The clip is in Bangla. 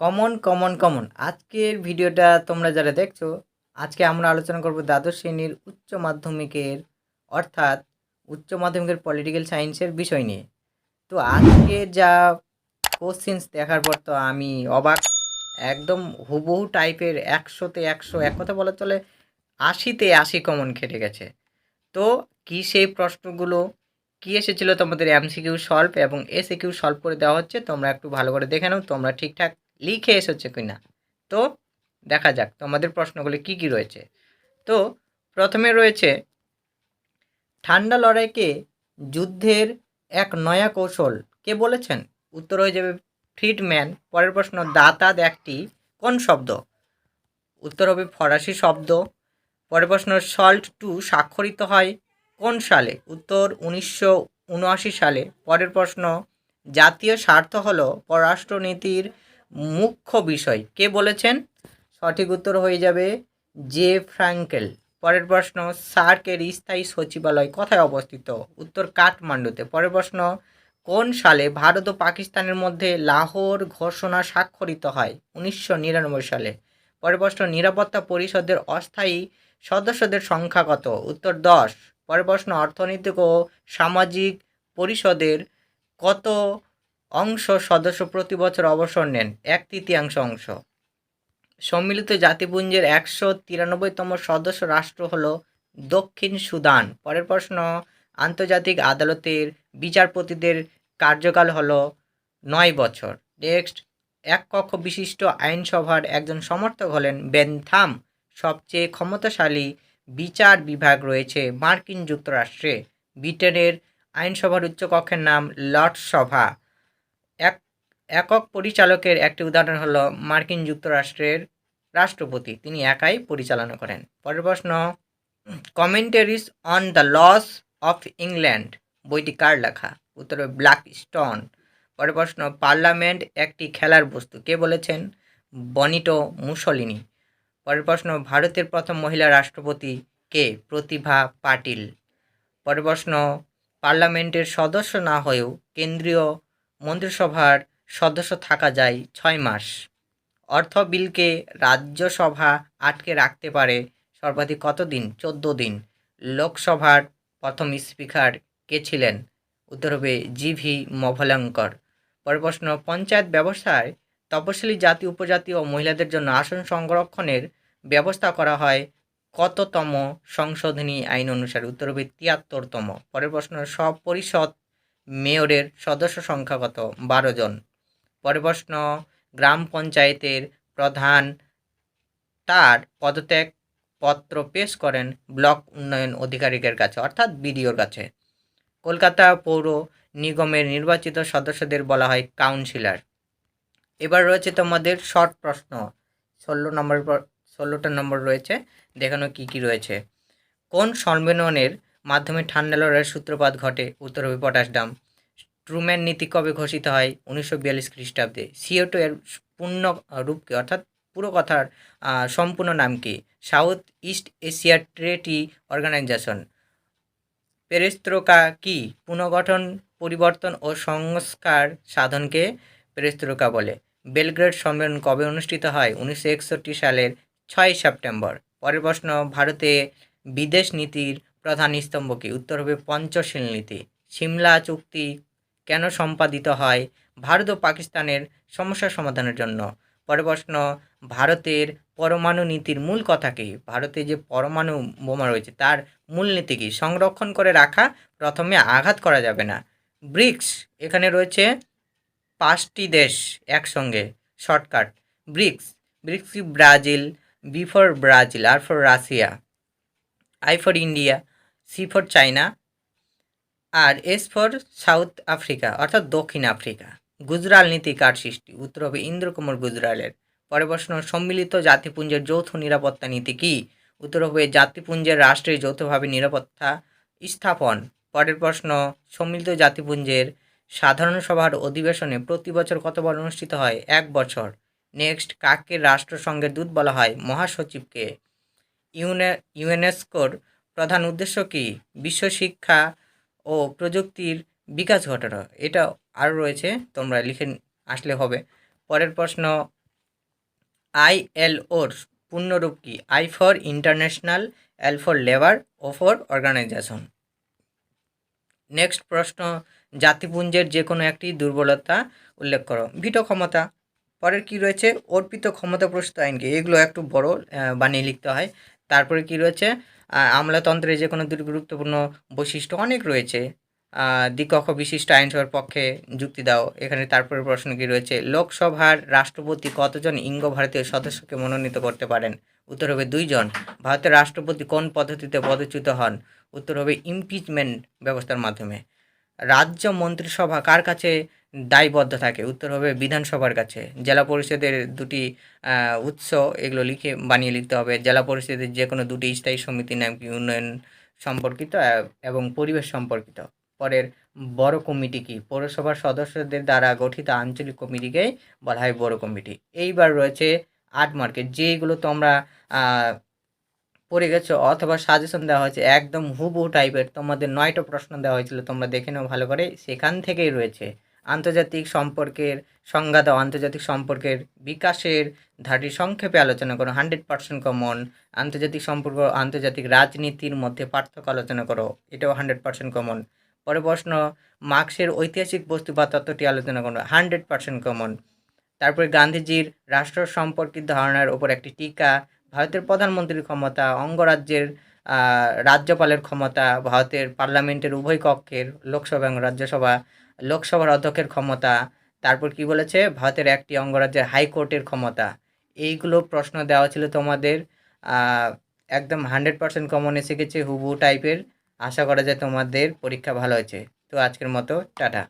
Common common common. আজকের ভিডিওটা তোমরা যারা দেখছ, আজকে আমরা আলোচনা করব দ্বাদশ শ্রেণির উচ্চ মাধ্যমিকের, অর্থাৎ উচ্চ মাধ্যমিকের পলিটিক্যাল সায়েন্সের বিষয় নিয়ে। তো আজকে যা কোশ্চেন্স দেখার পর তো আমি অবাক। একদম হুবহু টাইপের একশোতে একশো, এক কথা বলা চলে, আশিতে আশি কমন খেটে গেছে। তো কি সেই প্রশ্নগুলো, কি এসেছিল তোমাদের এমসিকিউ সলভ এবং এসিকিউ সলভ করে দেওয়া হচ্ছে, তোমরা একটু ভালো করে দেখে নাও, তোমরা ঠিকঠাক লিখে এসেছে কি না তো দেখা যাক তোমাদের প্রশ্নগুলি কি কি রয়েছে? তো প্রথমে রয়েছে, ঠান্ডা লড়াইকে যুদ্ধের এক নয়া কৌশল কে বলেছেন? উত্তর হয়ে যাবে ফ্রিডম্যান, পরের প্রশ্ন দাতাদ একটি কোন শব্দ? উত্তর হবে ফরাসি শব্দ। পরের প্রশ্ন সল্ট টু স্বাক্ষরিত হয় কোন সালে? উত্তর, উনিশশো উনআশি সালে। পরের প্রশ্ন, জাতীয় স্বার্থ হলো পররাষ্ট্রনীতির মুখ্য বিষয়। কে বলেছেন? সঠিক উত্তর হয়ে যাবে জে ফ্র্যাঙ্কেল। পরের প্রশ্ন, সার্কের স্থায়ী সচিবালয় কোথায় অবস্থিত? উত্তর, কাঠমান্ডুতে। পরের প্রশ্ন, কোন সালে ভারত ও পাকিস্তানের মধ্যে লাহোর ঘোষণা স্বাক্ষরিত হয়? উনিশশো নিরানব্বই সালে। পরের প্রশ্ন, নিরাপত্তা পরিষদের অস্থায়ী সদস্যদের সংখ্যা কত? উত্তর, দশ। পরের প্রশ্ন, অর্থনৈতিক ও সামাজিক পরিষদের কত অংশ সদস্য প্রতি বছর অবসর নেন, এক তৃতীয়াংশ অংশ। সম্মিলিত জাতিপুঞ্জের একশো তিরানব্বইতম সদস্য রাষ্ট্র হল দক্ষিণ সুদান। পরের প্রশ্ন, আন্তর্জাতিক আদালতের বিচারপতিদের কার্যকাল হল নয় বছর। নেক্সট, এক কক্ষ বিশিষ্ট আইনসভার একজন সমর্থক হলেন বেনথাম। সবচেয়ে ক্ষমতাশালী বিচার বিভাগ রয়েছে মার্কিন যুক্তরাষ্ট্রে। ব্রিটেনের আইনসভার উচ্চকক্ষের নাম লর্ড সভা। এক, একক পরিচালকের একটি উদাহরণ হলো মার্কিন যুক্তরাষ্ট্রের রাষ্ট্রপতি। তিনি একাই পরিচালনা করেন। পরের প্রশ্ন commentaries on the laws of England বইটি কার লেখা? উত্তরে ব্ল্যাক স্টোন পরের প্রশ্ন, পার্লামেন্ট একটি খেলার বস্তু। কে বলেছেন? বনিটো মুসলিনি। পরের প্রশ্ন, ভারতের প্রথম মহিলা রাষ্ট্রপতি কে? প্রতিভা পাটিল। পরের প্রশ্ন, পার্লামেন্টের সদস্য না হয়েও কেন্দ্রীয় মন্ত্রিসভার সদস্য থাকা যায় ছয় মাস। অর্থ বিলকে রাজ্যসভা আটকে রাখতে পারে সর্বাধিক কত দিন চোদ্দ দিন। লোকসভার প্রথম স্পিকার কে ছিলেন? উত্তর হবে জি ভি মভলঙ্কর পরের প্রশ্ন, পঞ্চায়েত ব্যবস্থায় তপশিলি জাতি, উপজাতি ও মহিলাদের জন্য আসন সংরক্ষণের ব্যবস্থা করা হয় কততম সংশোধনী আইন অনুসারে? উত্তর হবে তিয়াত্তরতম। পরের প্রশ্ন সব পরিষদ মেয়রের সদস্য সংখ্যা কত? বারো জন। পরে প্রশ্ন, গ্রাম পঞ্চায়েতের প্রধান তার পদত্যাগ পত্র পেশ করেন ব্লক উন্নয়ন অধিকারিকের কাছে, অর্থাৎ বিডিওর কাছে। কলকাতা পৌর নিগমের নির্বাচিত সদস্যদের বলা হয় কাউন্সিলর। এবার রয়েছে তোমাদের শর্ট প্রশ্ন। ষোলো নম্বর ষোলোটা নম্বর রয়েছে। দেখানো কি কি রয়েছে? কোন সম্মেলনের মাধ্যমে ঠান্ডা লড়াইয়ের সূত্রপাত ঘটে, উত্তর হবে পটাশ ডাম। ট্রুম্যান নীতি কবে ঘোষিত হয়? উনিশশো বিয়াল্লিশ খ্রিস্টাব্দে। সিওটো এর পূর্ণ রূপকে অর্থাৎ পুরো কথার সম্পূর্ণ নাম কি? South East Asia treaty organisation. পেরেস্ত্রোকা কি? পুনর্গঠন, পরিবর্তন ও সংস্কার সাধনকে পেরেস্ত্রোকা বলে। বেলগ্রেড সম্মেলন কবে অনুষ্ঠিত হয়? উনিশশো একষট্টি সালের ছয় সেপ্টেম্বর। পরের প্রশ্ন, ভারতে বিদেশ নীতির প্রধান স্তম্ভ কি? উত্তর হবে পঞ্চশীল নীতি। সিমলা চুক্তি কেন সম্পাদিত হয়? ভারত ও পাকিস্তানের সমস্যা সমাধানের জন্য। পরের প্রশ্ন, ভারতের পরমাণু নীতির মূল কথা কি? ভারতে যে পরমাণু বোমা রয়েছে, তার মূল নীতি কি? সংরক্ষণ করে রাখা, প্রথমে আঘাত করা যাবে না। ব্রিক্স, এখানে রয়েছে পাঁচটি দেশ একসঙ্গে, shortcut. BRICS BRICS Brazil, B Brazil, R for Russia. I for India. C for China R S for South Africa, অর্থাৎ দক্ষিণ আফ্রিকা। গুজরাল নীতি কার সৃষ্টি? উত্তর হবে ইন্দ্রকুমার গুজরালের। পরে প্রশ্ন, সম্মিলিত জাতিপুঞ্জের যৌথ নিরাপত্তা নীতি কি? উত্তর হবে জাতিপুঞ্জের রাষ্ট্রের যৌথভাবে নিরাপত্তা স্থাপন। পরের প্রশ্ন, সম্মিলিত জাতিপুঞ্জের সাধারণ সভার অধিবেশনে প্রতি বছর কতবার অনুষ্ঠিত হয়? এক বছর। নেক্সট, কাকে রাষ্ট্রসংঘের দূত বলা হয়? মহাসচিবকে। ইউনে, ইউনেস্কোর প্রধান উদ্দেশ্য কি? বিশ্ব শিক্ষা ও প্রযুক্তির বিকাশ ঘটানো। এটা আরও রয়েছে, তোমরা লিখে আসলে হবে। পরের প্রশ্ন, আই এল ওর পূর্ণরূপ কি? I for international, L for labour, O for organisation. Next প্রশ্ন, জাতিপুঞ্জের যে কোনো একটি দুর্বলতা উল্লেখ করো। ভিটো ক্ষমতা। পরের কি রয়েছে? অর্পিত ক্ষমতা প্রস্তুত আইনকে এগুলো একটু বড় বানিয়ে লিখতে হয়। তারপরে কি রয়েছে? আহ, আমলাতন্ত্রের যে কোনো গুরুত্বপূর্ণ বৈশিষ্ট্য অনেক রয়েছে। দ্বিকক্ষ বিশিষ্ট আইনসভার পক্ষে যুক্তি দাও। এখানে তারপরে প্রশ্ন কি রয়েছে? লোকসভার রাষ্ট্রপতি কতজন ইঙ্গ ভারতীয় সদস্যকে মনোনীত করতে পারেন? উত্তর হবে দুইজন। ভারতের রাষ্ট্রপতি কোন পদ্ধতিতে পদচ্যুত হন? উত্তর হবে ইমপিচমেন্ট ব্যবস্থার মাধ্যমে। রাজ্য মন্ত্রিসভা কার কাছে দায়বদ্ধ থাকে। উত্তর হবে বিধানসভার কাছে। জেলা পরিষদের দুটি উৎস এগুলো লিখে বানিয়ে লিখতে হবে। জেলা পরিষদের যে কোনো দুটি স্থায়ী সমিতির নাম কি? উন্নয়ন সম্পর্কিত এবং পরিবেশ সম্পর্কিত। পরের বড় কমিটি কি? পৌরসভার সদস্যদের দ্বারা গঠিত আঞ্চলিক কমিটিকেই বলা হয় বড় কমিটি। এইবার রয়েছে আট মার্কেট। যেগুলো তোমরা পড়ে গেছো অথবা সাজেশন দেওয়া হয়েছে, একদম হুবহু টাইপের তোমাদের নয়টা প্রশ্ন দেওয়া হয়েছিল, তোমরা দেখে নাও ভালো করে। সেখান থেকেই রয়েছে। আন্তর্জাতিক সম্পর্কের সংজ্ঞা দাও, আন্তর্জাতিক সম্পর্কের বিকাশের ধারটি সংক্ষেপে আলোচনা করো হান্ড্রেড পার্সেন্ট কমন আন্তর্জাতিক সম্পর্ক, আন্তর্জাতিক রাজনীতির মধ্যে পার্থক্য আলোচনা করো, এটাও হান্ড্রেড পার্সেন্ট কমন পরে প্রশ্ন, মার্ক্সের ঐতিহাসিক বস্তু বা তত্ত্বটি আলোচনা করো হান্ড্রেড পার্সেন্ট কমন তারপরে গান্ধীজির রাষ্ট্র সম্পর্কিত ধারণার উপর একটি টিকা, ভারতের প্রধানমন্ত্রীর ক্ষমতা, অঙ্গরাজ্যের রাজ্যপালের ক্ষমতা, ভারতের পার্লামেন্টের উভয় কক্ষের, লোকসভা এবং রাজ্যসভা লোকসভার অধ্যক্ষের ক্ষমতা, তারপর কি বলেছে? ভারতের একটি অঙ্গরাজ্যের হাইকোর্টের ক্ষমতা। এইগুলো প্রশ্ন দেওয়া ছিল তোমাদের একদম হান্ড্রেড পার্সেন্ট কমন এসে গেছে হুবু টাইপের আশা করা যায় তোমাদের পরীক্ষা ভালো হয়েছে। তো আজকের মতো, টাটা।